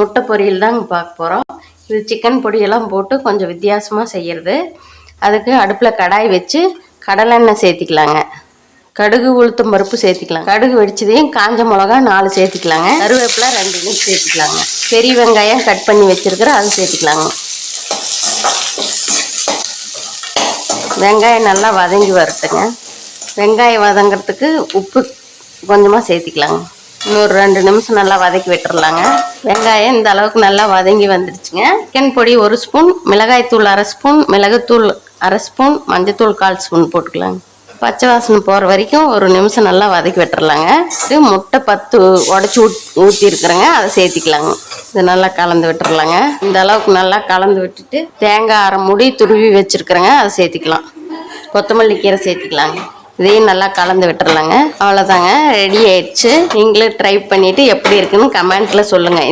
முட்டை பொரியல் தாங்க பார்க்க போகிறோம் இது சிக்கன் பொடியெல்லாம் போட்டு கொஞ்சம் வித்தியாசமாக செய்கிறது அதுக்கு அடுப்பில் கடாய் வச்சு கடலெண்ணெய் சேர்த்திக்கலாங்க. கடுகு உளுத்தம் பருப்பு சேர்த்திக்கலாம். கடுகு வெடிச்சதையும் காஞ்ச மிளகா நாலு சேர்த்திக்கலாங்க. கருவேப்பிலை ரெண்டு இன்ச் சேர்த்திக்கலாங்க. பெரிய வெங்காயம் கட் பண்ணி வச்சிருக்கிற அது சேர்த்திக்கலாங்க. வெங்காயம் நல்லா வதங்கி வரட்டுங்க. வெங்காயம் வதங்கிறதுக்கு உப்பு கொஞ்சமாக சேர்த்திக்கலாங்க. இன்னொரு ரெண்டு நிமிஷம் நல்லா வதக்கி விட்டுறலாங்க. வெங்காயம் இந்த அளவுக்கு நல்லா வதங்கி வந்துடுச்சுங்க சிக்கன் பொடி ஒரு ஸ்பூன் மிளகாய்த்தூள் அரை ஸ்பூன் மிளகுத்தூள் அரை ஸ்பூன் மஞ்சத்தூள் கால் ஸ்பூன் போட்டுக்கலாங்க. பச்சை வாசனை போகிற வரைக்கும் ஒரு நிமிஷம் நல்லா வதக்கி விட்டுறலாங்க. இது முட்டை பத்து உடச்சி ஊத் ஊற்றி இருக்கிறேங்க அதை சேர்த்திக்கலாங்க. இது நல்லா கலந்து விட்டுறலாங்க. இந்த அளவுக்கு நல்லா கலந்து விட்டுட்டு தேங்காய் அரை முடி துருவி வச்சுருக்குறேங்க. அதை சேர்த்திக்கலாம். கொத்தமல்லி கீரை சேர்த்திக்கலாங்க. இதையும் நல்லா கலந்து விட்டுறலாங்க. அவ்வளோதாங்க ரெடி ஆயிடுச்சு. நீங்களும் ட்ரை பண்ணிவிட்டு எப்படி இருக்குன்னு கமெண்ட்டில் சொல்லுங்கள்